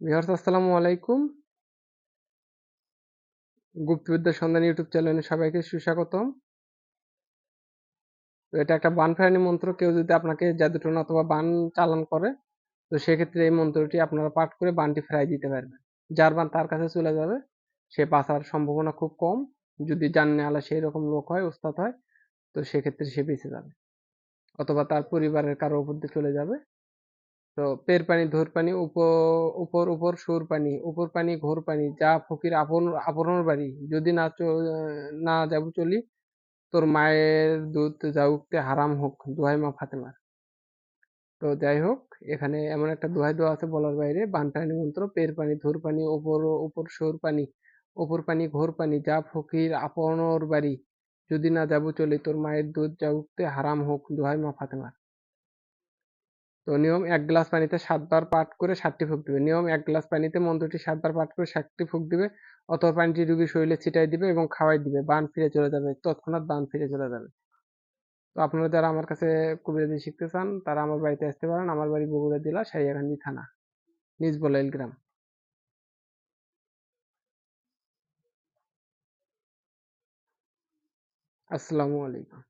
Viewers, আসসালামু আলাইকুম। গুপ্তবিদ্যা সন্ধান ইউটিউব চ্যানেলে সবাইকে সুস্বাগতম। এটা একটা বান ফেরানি মন্ত্র, কেউ যদি আপনাকে জাদুটনা অথবা বান চালান করে, তো সেক্ষেত্রে এই মন্ত্রটি আপনারা পাঠ করে বানটি ফেরাই দিতে পারবেন। যার বান তার কাছে চলে যাবে, সে বাঁচার সম্ভাবনা খুব কম। যদি জাননে আলা সেই রকম লোক হয়, ওস্তাদ হয়, তো সেক্ষেত্রে সে বেঁচে যাবে। অথবা তার পরিবারের কারও উপর দিয়ে চলে যাবে। তো পের পানি, ধোর পানি, উপর উপর সুর পানি, উপর পানি, ঘোর পানি, যা ফকির আপন, আপনের বাড়ি। যদি না না যাব চলি, তোর মায়ের দুধ যাউকতে হারাম হোক, দোহাই মা ফাতেমার তো যাই হোক, এখানে এমন একটা দোহাই দেওয়া আছে বলার বাইরে। বানপানি মন্ত্র পের পানি, ধোর পানি, উপর উপর সুর পানি, উপর পানি, ঘোর পানি, যা ফকির আপনর বাড়ি। যদি না যাব চলি, তোর মায়ের দুধ যাউকতে হারাম হোক, দোহাই মা ফাতেমার। তো নিয়ম, এক গ্লাস পানিতে সাতবার পাঠ করে সাতটি ফুক দিবে। নিয়ম, এক গ্লাস পানিতে মন্ত্রটি সাতবার পাঠ করে সাতটি ফুক দিবে। অথবা পানিটি রুগীর শরীরে ছিটাই দিবে এবং খাওয়াই দিবে। বান ফিরে চলে যাবে, তৎক্ষণাৎ বান ফিরে চলে যাবে। তো আপনারা যারা আমার কাছে কবিরাজি শিখতে চান, তারা আমার বাড়িতে আসতে পারেন। আমার বাড়ি বগুড়া জেলা সাইয়াকান্দি থানা, নিজ বলাইল গ্রাম। আসসালামু আলাইকুম।